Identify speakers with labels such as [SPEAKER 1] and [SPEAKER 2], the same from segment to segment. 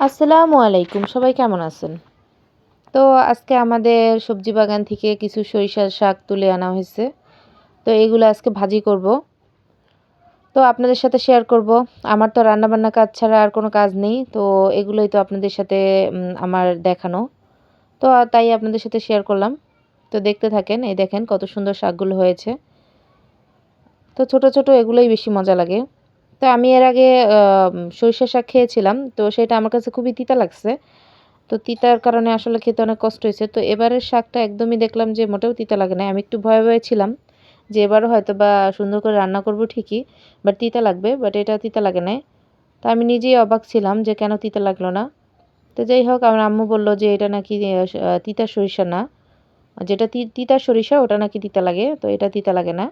[SPEAKER 1] আসসালামু আলাইকুম, সবাই কেমন আছেন? তো আজকে আমাদের সবজি বাগান থেকে কিছু সরিষার শাক তুলে আনা হয়েছে। তো এগুলো আজকে ভাজি করব। তো আপনাদের সাথে শেয়ার করব। আমার তো রান্নাবান্না কাজ ছাড়া আর কোনো কাজ নেই, তো এগুলোই তো আপনাদের সাথে আমার দেখানো। তো তাই আপনাদের সাথে শেয়ার করলাম। তো দেখতে থাকেন, এই দেখেন কত সুন্দর শাকগুলো হয়েছে। তো ছোট ছোট এগুলোই বেশি মজা লাগে। তো আমি এর আগে সরিষা শাক খেয়েছিলাম, তো সেটা আমার কাছে খুবই তিতা লাগছে। তো তিতার কারণে আসলে খেতে অনেক কষ্ট হয়েছে। তো এবারের শাকটা একদমই দেখলাম যে মোটেও তিতা লাগে না। আমি একটু ভয়ে ভয়ে ছিলাম যে এবারও হয়তো বা সুন্দর করে রান্না করব ঠিকই, বাট তিতা লাগবে, বাট এটা তিতা লাগে না তো আমি নিজেই অবাক ছিলাম যে কেন তিতা লাগল না। তো যাই হোক, আমার আম্মু বলল যে এটা নাকি তিতা সরিষা না। যেটা তিতা সরিষা, ওটা নাকি তিতা লাগে, তো এটা তিতা লাগে না।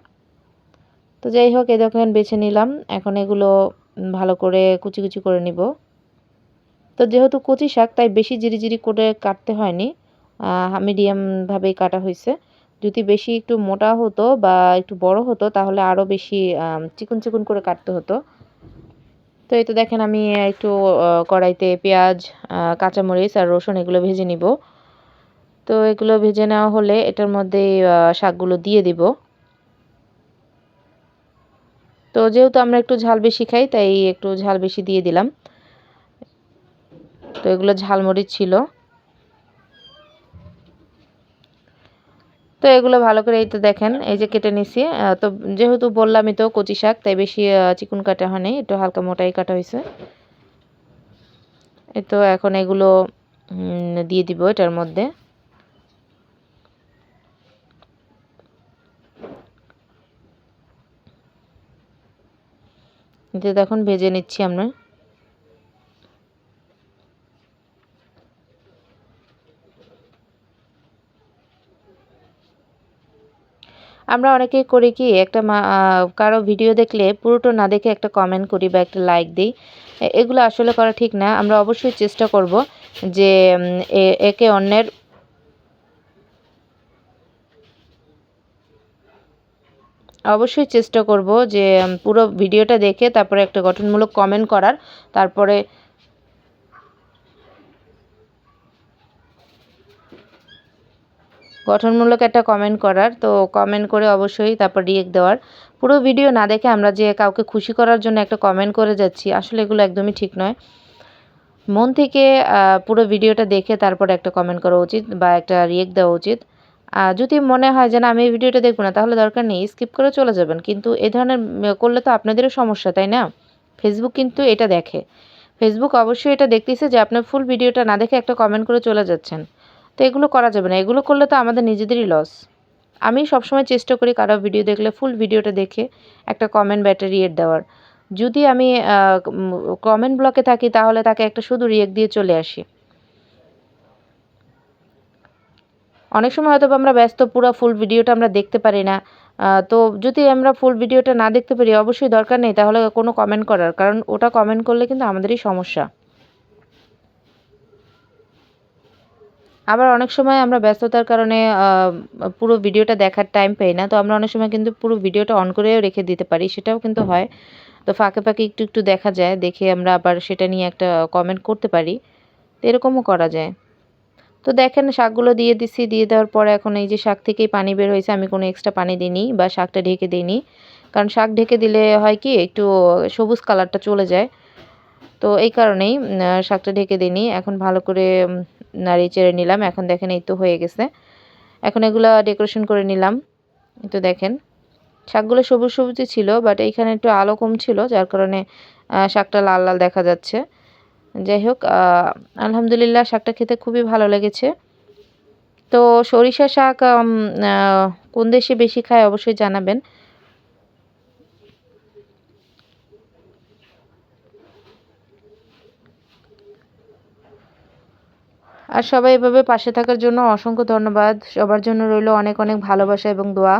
[SPEAKER 1] তো যাই হোক, এই দেখেন বেছে নিলাম। এখন এগুলো ভালো করে কুচি কুচি করে নিব। তো যেহেতু কচি শাক, তাই বেশি জিরি জিরি করে কাটতে হয়নি। মিডিয়ামভাবেই কাটা হয়েছে। যদি বেশি একটু মোটা হতো বা একটু বড় হতো, তাহলে আরও বেশি চিকন চিকন করে কাটতে হতো। তো এই তো দেখেন আমি একটু কড়াইতে পেঁয়াজ কাঁচামরিচ আর রসুন এগুলো ভেজে নিব। তো এগুলো ভেজে নেওয়া হলে এটার মধ্যে শাকগুলো দিয়ে দিব। তো যেহেতু আমরা একটু ঝাল বেশি খাই, তাই একটু ঝাল বেশি দিয়ে দিলাম। তো এগুলো ঝালমরিচ ছিল। তো এগুলো ভালো করে এই তো দেখেন, এই যে কেটে নিছি। তো যেহেতু বললামই তো কচি শাক, তাই বেশি চিকুন কাটা হয়নি একটু হালকা মোটাই কাটা হয়েছে। এই তো এখন এগুলো দিয়ে দিব এটার মধ্যে। যে দেখুন ভেজে নিচ্ছি আমরা। আমরা অনেকেই করি কি, একটা কারও ভিডিও দেখলে পুরোটা না দেখে একটা কমেন্ট করি বা একটা লাইক দিই। এগুলো আসলে করা ঠিক না। আমরা অবশ্যই চেষ্টা করব যে একে অন্যের অবশ্যই চেষ্টা করব যে পুরো ভিডিওটা দেখে তারপরে একটা গঠনমূলক কমেন্ট করার। তারপরে গঠনমূলক একটা কমেন্ট করার। তো কমেন্ট করে অবশ্যই তারপর রিয়েক্ট দেওয়ার। পুরো ভিডিও না দেখে আমরা যে কাউকে খুশি করার জন্য একটা কমেন্ট করে যাচ্ছি, আসলে এগুলো একদমই ঠিক নয়। মন থেকে পুরো ভিডিওটা দেখে তারপর একটা কমেন্ট করা উচিত বা একটা রিয়েক্ট দেওয়া উচিত। যদি মনে হয় যে না, আমি এই ভিডিওটা দেখব না, তাহলে দরকার নেই স্কিপ করে চলে যাবেন। কিন্তু এ ধরনের করলে তো আপনাদেরও সমস্যা, তাই না? ফেসবুক কিন্তু এটা দেখে। ফেসবুক অবশ্যই এটা দেখতেছে যে আপনার ফুল ভিডিওটা না দেখে একটা কমেন্ট করে চলে যাচ্ছেন। তো এগুলো করা যাবে না। এগুলো করলে তো আমাদের নিজেদেরই লস আমি সবসময় চেষ্টা করি কারও ভিডিও দেখলে ফুল ভিডিওটা দেখে একটা কমেন্ট ব্যাটারি এর দেওয়ার। যদি আমি কমেন্ট ব্লকে থাকি, তাহলে তাকে একটা শুধু রিয়েক্ট দিয়ে চলে আসি। অনেক সময় হয়তো আমরা ব্যস্ত, পুরো ফুল ভিডিওটা আমরা দেখতে পারি না। তো যদি আমরা ফুল ভিডিওটা না দেখতে পারি, অবশ্যই দরকার নেই। তাহলে কোনো কমেন্ট করার, কারণ ওটা কমেন্ট করলে কিন্তু আমাদেরই সমস্যা। আবার অনেক সময় আমরা ব্যস্ততার কারণে পুরো ভিডিওটা দেখার টাইম পাই না। তো আমরা অনেক সময় কিন্তু পুরো ভিডিওটা অন করেও রেখে দিতে পারি। সেটাও কিন্তু হয়। তো ফাঁকে ফাঁকে একটু একটু দেখা যায়। দেখে আমরা আবার সেটা নিয়ে একটা কমেন্ট করতে পারি। তো এরকমও করা যায়। তো দেখেন, শাকগুলো দিয়ে দিছি, দিয়ে দেওয়ার পরে এখন এই যে শাক থেকেই পানি বের হয়েছে, আমি কোনো এক্সট্রা পানি দিইনি বা শাকটা ঢেকে দিইনি। কারণ শাক ঢেকে দিলে হয় কি, একটু সবুজ কালারটা চলে যায়। তো এই কারণেই শাকটা ঢেকে দিইনি। এখন ভালো করে নাড়িয়ে চেড়ে নিলাম। এখন দেখেন এই তো হয়ে গেছে। এখন এগুলো ডেকোরেশন করে নিলাম। তো দেখেন, শাকগুলো সবুজ সবুজই ছিল বাট এইখানে একটু আলো কম ছিল, যার কারণে শাকটা লাল লাল দেখা যাচ্ছে। যাই হোক আলহামদুলিল্লাহ শাকটা খেতে খুবই ভালো লেগেছে। তো সরিষা শাক কোন দেশে বেশি খায় অবশ্যই জানাবেন। আর সবাই এভাবে পাশে থাকার জন্য অসংখ্য ধন্যবাদ। সবার জন্য রইল অনেক অনেক ভালোবাসা এবং দোয়া।